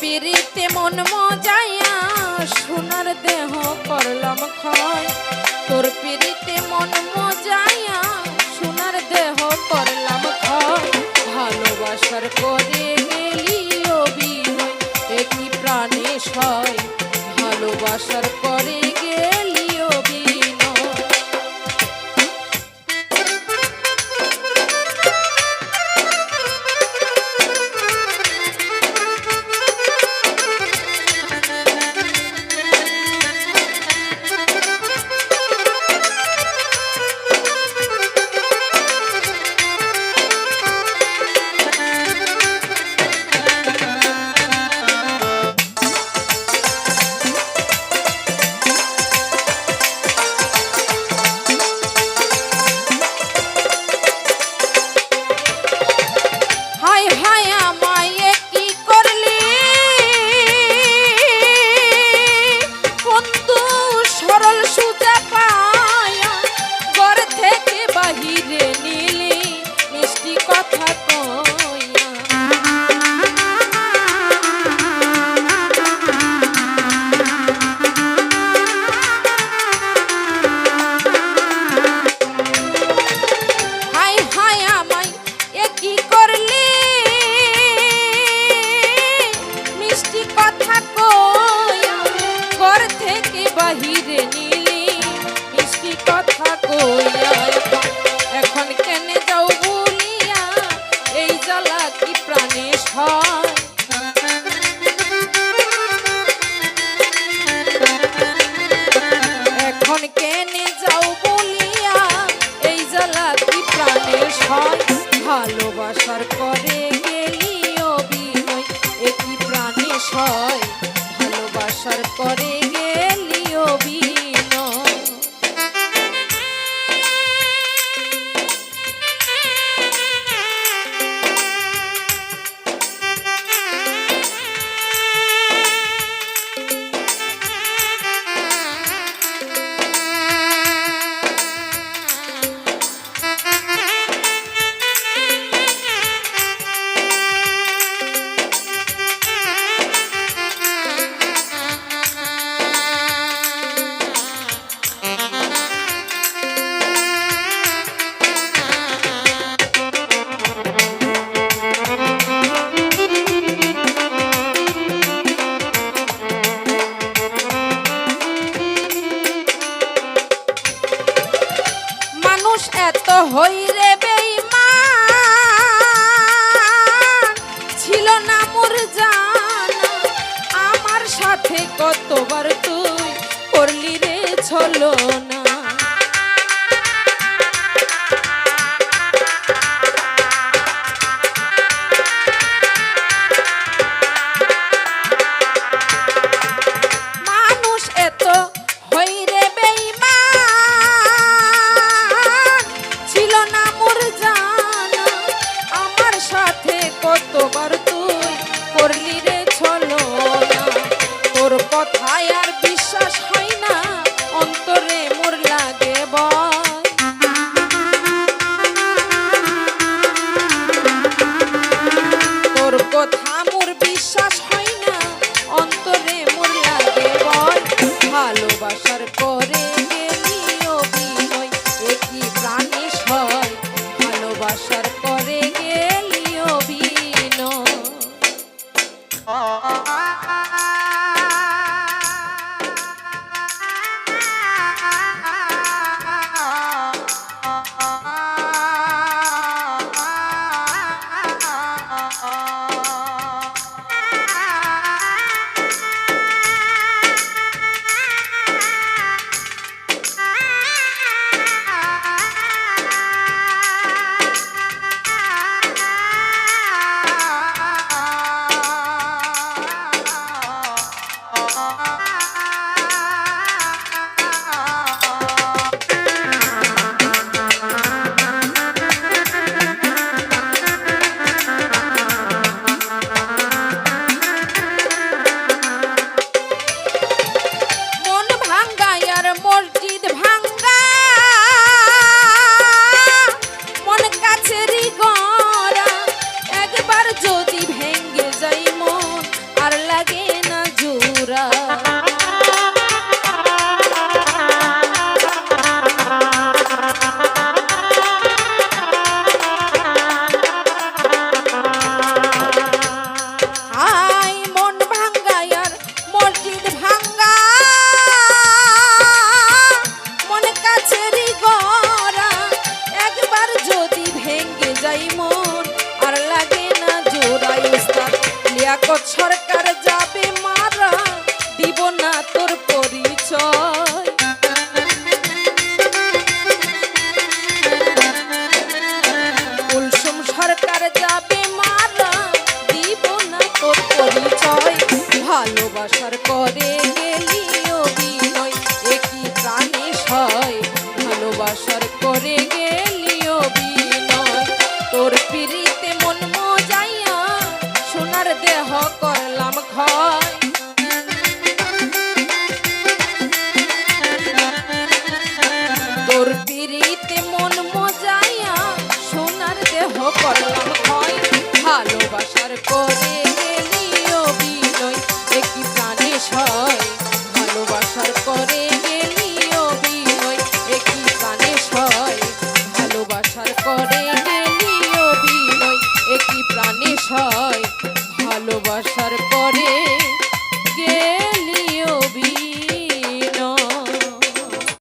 পিড়িতে মন মজাইয়া সোনার দেহ করলাম ক্ষয়। তোর পিড়িতে মন মজাইয়া কইয়া ঘর থেকে বাহিরে নিলি, মিষ্টি কথা কইয়া এখন কেনে যাও বলিয়া, এই জ্বালা কি প্রাণে হয় এখন কেনে যাও বলিয়া, এই জ্বালা কি প্রাণের সয়? ভালোবাসার করে গেলি অভিনয় একই সয় ভালোবাসার পরে গেলিও অভিনয় এত হইরে ছিল না আমার সাথে কতবার তুই করলি রে ছলো তোর কথা মোর বিশ্বাস সরকার যাবে মারা, দিব না তোর পরিচয়। কুলসুম সরকার যাবে মারা, দিব না তোর পরিচয়। ভালোবাসার করে গেলি অভিনয়, একই প্রাণী করে গেলি তোর পিড়িতে মন barco